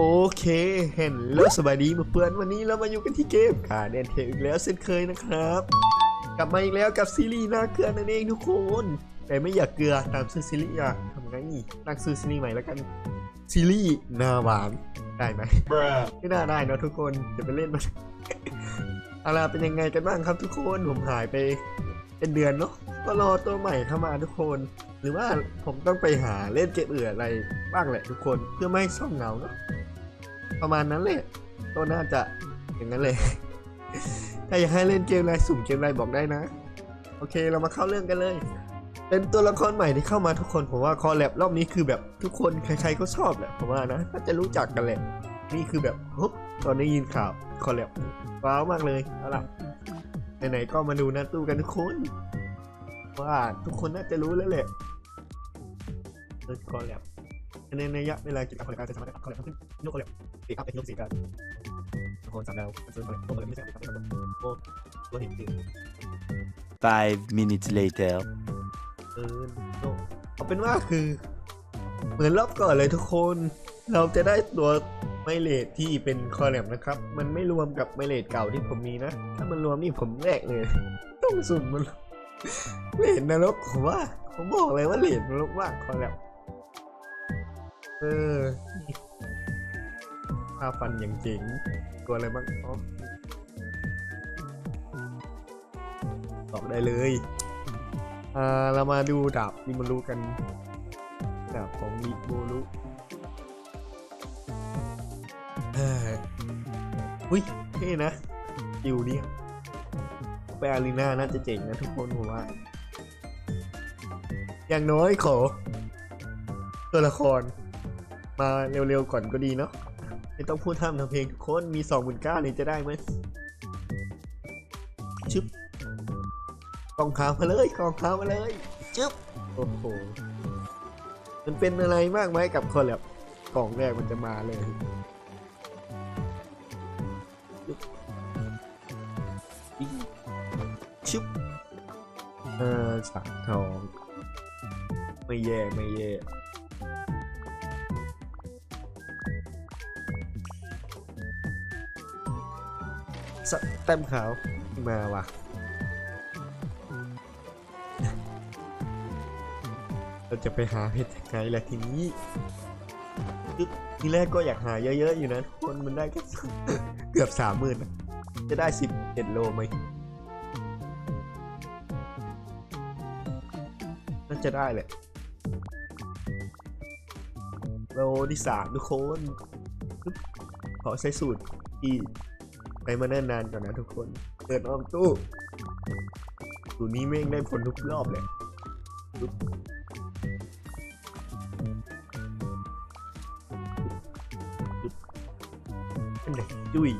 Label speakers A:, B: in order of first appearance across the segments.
A: โอเค เห็นแล้วสบายดีมาเพื่อนวันนี้เรามาอยู่กันที่เกมกาเดนเทอีกแล้วเช่นเคยนะครับ กลับมาอีกแล้วกับซีรีส์หน้าเกลือนั่นเองทุกคน แต่ไม่อยากเกลือตามชื่อซีรีส์อะทำไงตั้งชื่อซีรีส์ใหม่แล้วกันซีรีส์หนาหวานได้ไหมไม่น่าได้เนอะทุกคนจะไปเล่นมันอาล่ะเป็นยังไงกันบ้างครับทุกคนผมหายไปเป็นเดือนเนาะก็รอตัวใหม่เข้ามาทุกคน หรือว่าผมต้องไปหาเล่นเกมอื่นอะไรบ้างแหละทุกคนเพื่อไม่ให้ช่องเหงาเนาะ ประมาณนั้นแหละก็น่าจะอย่างนั้นเลย ถ้าอยากให้เล่นเกมอะไรสุ่มเกมอะไรบอกได้นะ โอเคเรามาเข้าเรื่องกันเลย เป็นตัวละครใหม่ที่เข้ามาทุกคนผมว่าคอแลบรอบนี้คือแบบทุกคนใครๆก็ชอบแหละผมว่านะน่าจะรู้จักกันแหละนี่คือแบบฮบตอนได้ยินข่าวคอลแลบว้าวมากเลยเอาล่ะไหนๆก็มาดูหน้าตู้กันทุกคน ว่าทุกคนน่าจะรู้แล้วแหละเออคอลแลบในระยะเวลากี่คอลแลบจะสามารถคอลแลบขึ้นยกคอลแลบ ตีอัพเป็นยกสีกันทุกคนสามดาวส่วนคอลแลบตัวคอลแลบไม่ใช่ครับโอ้ตัวเห็นจริง
B: Five minutes later.
A: เออโน่เอาเป็นว่าคือ เหมือนรอบก่อนเลยทุกคน เราจะได้ตัวไมเลทที่เป็นคอลแลบนะครับ มันไม่รวมกับไมเลทเก่าที่ผมมีนะ ถ้ามันรวมนี่ผมแรกเลย ต้องสุ่มมันเลทนรกผมว่า ผมบอกเลยว่าเลทนรกมากคอลแลบเออ นี่ภาพฟันอย่างเจ๋งตัวอะไรบ้างอ๋อบอกได้เลยอ่าเรามาดูดาบมิโมรุกัน ดาบของมิโมรุเฮ้ยอุ้ยเท่นะจิวเนี่ยไปอารีนาน่าจะเจ๋งนะทุกคนผมว่า อย่างน้อยขอ ตัวละคร มาเร็วๆก่อนก็ดีเนาะ ไม่ต้องพูดทำทำเพลงทุกคนมีสองหมื่นเก้านี่จะได้ไหมชึบกองขาวมาเลยกองขาวมาเลยจึ๊บโอ้โหมันเป็นอะไรมากไหมกับคอลแลบกล่องแรกมันจะมาเลยชึบเออสักทองไม่แย่ไม่แย่ สแต้มขาวมาว่ะเราจะไปหาเห็ดยังไงล่ะทีนี้ทีแรกก็อยากหาเยอะๆอยู่นะคนมันได้แค่เกือบสามหมื่นจะได้สิบเอ็ดโลไหมน่าจะได้แหละโลที่สามทุกคนขอใช้สูตรที่ ไปมาแน่นานก่อนนะทุกคน เปิดออมตู้สูตรนี้แม่งได้ผลทุกรอบเลยอันไหนจุย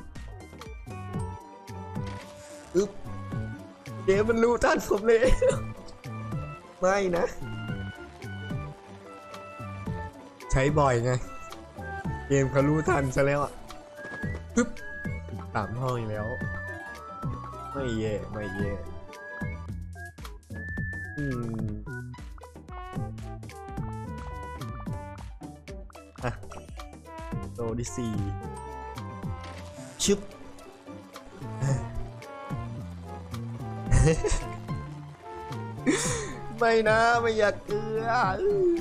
A: อึ๊บเกมมันรู้ทันผมเลย ไม่นะ ใช้บ่อยไง เกมเขารู้ทันซะแล้วอะปึ๊บามห้องอีกแล้ว ไม่เย่ไม่เย่อืมอะโตที่สี่ชึบไม่นะไม่อยากเกลืออื้อ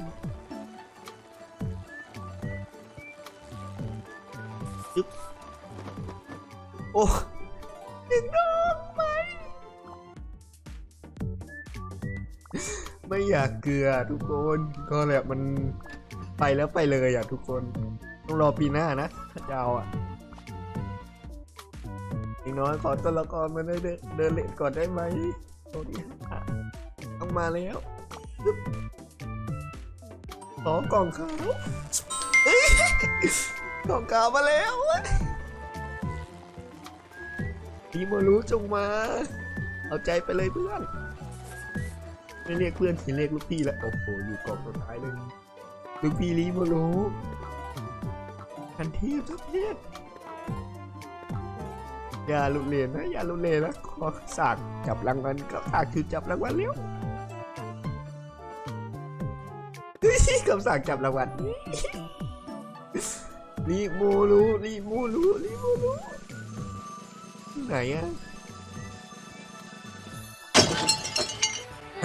A: ชึบ โอ้ยังดอกไหมไม่อยากเกลือทุกคน ก็แบบมันไปแล้วไปเลยอะทุกคน ต้องรอปีหน้านะถ้าจะเอาอะอีกน้อยขอตัวละครมาได้เดินเดินเล่นก่อนได้ไหมโอ้ต้องมาแล้วขอกล่องขาวเอ้ยกล่องขาวมาแล้ว พี่โมรู้จงมา เอาใจไปเลยเพื่อน ไม่เรียกเพื่อนสิเรียกลูกพี่แล้วโอ้โห อยู่กล่องสุดท้ายเลยลูกพี่ลีโมรู้ทันทีทับเทพอย่าลุเลนนะอย่าลุเลนนะขอสากจับรางวัลก็สากคือจับรางวัลเร็วเฮ้ยกับสากจับรางวัลรีโมรูรีโมรูรีโมรู ไหนอะ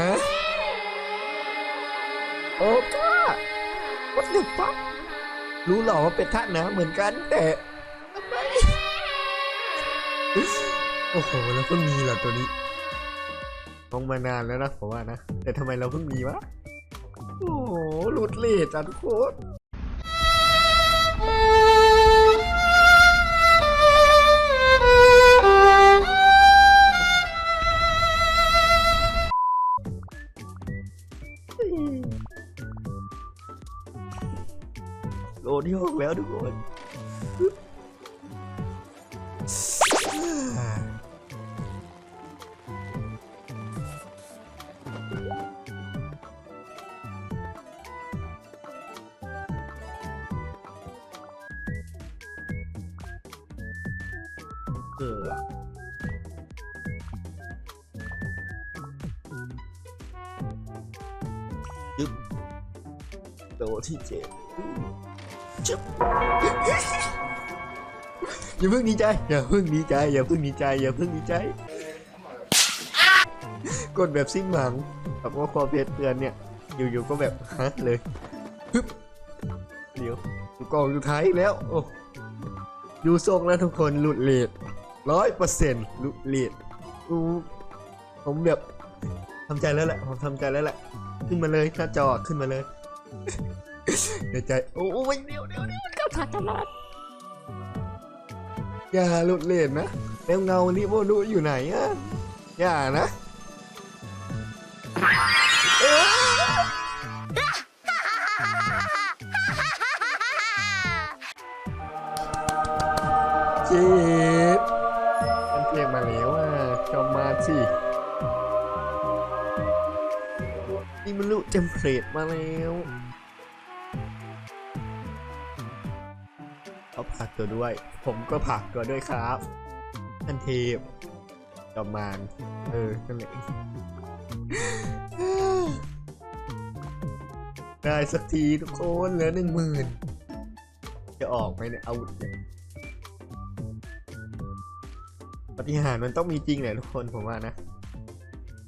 A: ฮะโอ้ก้า What the fuck รู้หรอว่าเป็นท่าตุน้ำเหมือนกันแต่ทำไมโอ้โหเราเพิ่งมีเหรอตัวนี้มองมานานแล้วนะผมว่านะ แต่ทำไมเราเพิ่งมีวะ โอ้โหหลุดเลทอะทุกคน โลที่หกแล้ว จึ๊บอย่าเพิ่งดีใจ อย่าเพิ่งดีใจ อย่าเพิ่งดีใจ อย่าเพิ่งดีใจ กดแบบสิ้นหวังแบบว่าความเพจเตือนเนี่ย อยู่ๆก็แบบฮะเลยฮึบเดี๋ยวกล่องสุดท้ายอีกแล้ว โอ้ดูทรงแล้วทุกคนหลุดเลทร้อยเปอร์เซ็นต์หลุดเลทดูผมแบบทำใจแล้วแหละ ผมทำใจแล้วแหละ ขึ้นมาเลยหน้าจอขึ้นมาเลย เดี๋ยวใจ โอ้ยเดี๋ยวเดี๋ยวเดี๋ยวเข้าทักตลอดอย่าหลุดเลนนะแล้วเงาลิโมดูอยู่ไหนอะอย่านะจ็ดมันเพลงมาแล้วอะจอมมาสินี่มันลุเจมเพลตมาแล้ว ตัวด้วย ผมก็ผักตัวด้วยครับอันทพจอมมานเออนั่นแหละได้สักทีทุกคนเหลือหนึ่งหมื่นจะออกไหมเนี่ยอาวุธเนี่ยปฏิหารมันต้องมีจริงแหละทุกคนผมว่านะ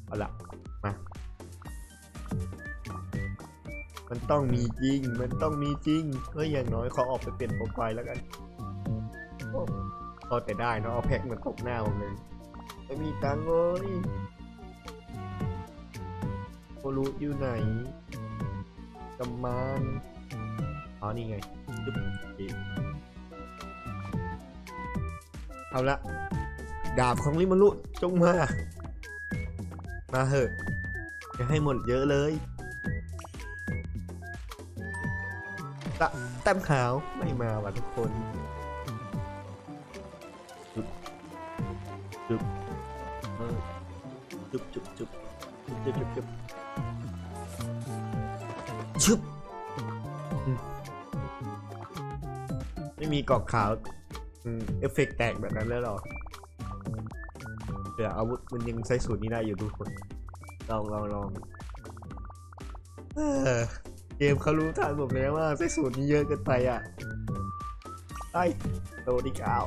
A: เอาละมา มันต้องมีจริง มันต้องมีจริงเฮ้ยอย่างน้อยขอออกไปเปลี่ยนโปรไฟล์แล้วกัน พอแต่ได้เนอะเอาแพ็กมาตบหน้าผมเลยไม่มีตังค์เลยโอรู้อยู่ไหนกำมันอ๋อนี่ไงจุ๊บอีกเอาละดาบของลิมารุจงมา มาเหอะอย่าให้หมดเยอะเลยตะแต้มขาวไม่มาว่ะทุกคน จุ๊บจุ๊บจุ๊บจุ๊บจุ๊บจุ๊บชึบไม่มีกรอกขาวอืมเอฟเฟกต์แตกแบบนั้นแล้วหรอเดี๋ยวอาวุธมันยังใช้สูตรนี้ได้อยู่ทุกคน ลองลองลองเออเกมเขารู้ทันผมแล้วว่าใช้สูตรนี้เยอะเกินไปอะไอ้โดนอีกอ้าว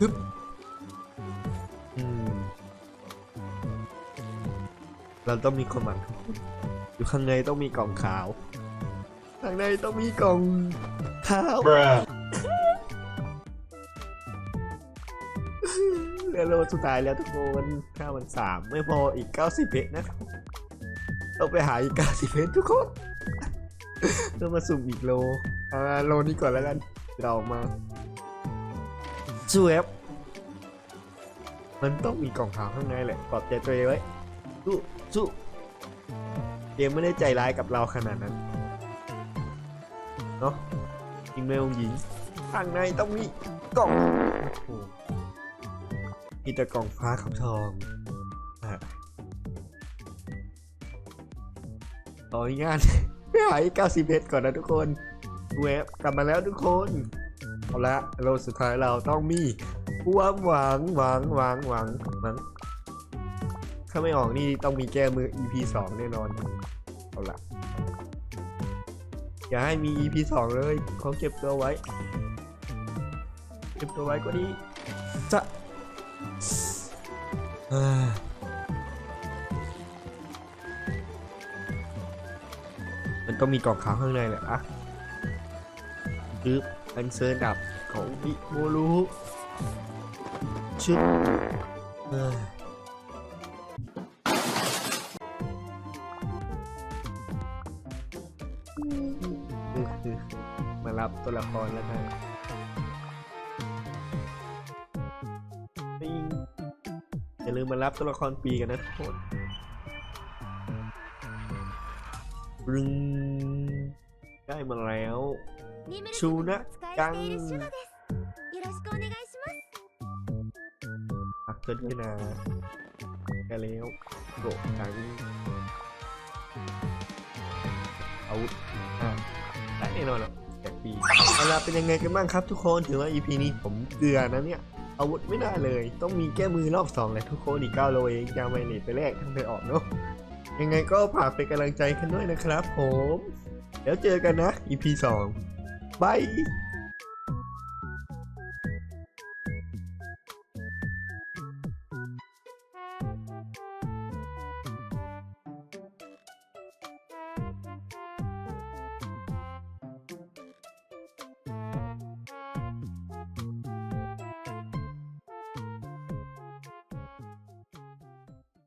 A: ฮึบ เราต้องมีความหวังอยู่ข้างในต้องมีกล่องขาว ข้างในต้องมีกล่องขาว
C: Bruh.
A: เหลือโลสุดท้ายแล้วทุกคนข้ามันสามไม่พออีก90เพชรนะต้องไปหาอีก90เพชรทุกคนเพื่อมาสุ่มอีกโลเอามาโลนี้ก่อนแล้วกันเราออกมาสวบมันต้องมีกล่องขาวข้างในแหละปลอบใจตัวเองไว้ สู้สู้เกมไม่ได้ใจร้ายกับเราขนาดนั้นเนาะจริงไหมองหญิงข้างในต้องมีกล่องมีแต่กล่องฟ้ากับทองต่อองานไปหาอีก90เพชรก่อนนะทุกคนเว็บกลับมาแล้วทุกคนเอาละโลสุดท้ายเราต้องมีความหวังหวังหวังหวังหวังาไม่ออกนี่ต้องมีแก้มือ EP 2แน่นอน เอาละอย่าให้มี EP สองเลยเขาเก็บตัวไว้ เก็บตัวไว้ก็ดีจะมันต้องมีกล่องขาวข้างในแหละอะปึ๊บอันเซอร์ดับของบิโมรุชึบ ตัวละครแล้วกันอย่าลืมมารับตัวละครปีกันนะทุกคนรึงได้มาแล้ว
C: ชูนะกัง
A: อักเกินขึ้นาได้แล้วโกรกังอาวุธได้แน่นอนแล้ว ปีเวลาเป็นยังไงกันบ้างครับทุกคนถือว่า EP นี้ผมเกลือนะเนี่ยอาวุธไม่ได้เลย ต้องมีแก้มือรอบสองเลยทุกคนอีก9โลเองจะเอาไม่เลตไปแรกทั้งไปออกเนาะยังไงก็ฝากเป็นกำลังใจกันด้วยนะครับผม แล้วเจอกันนะ EP 2บาย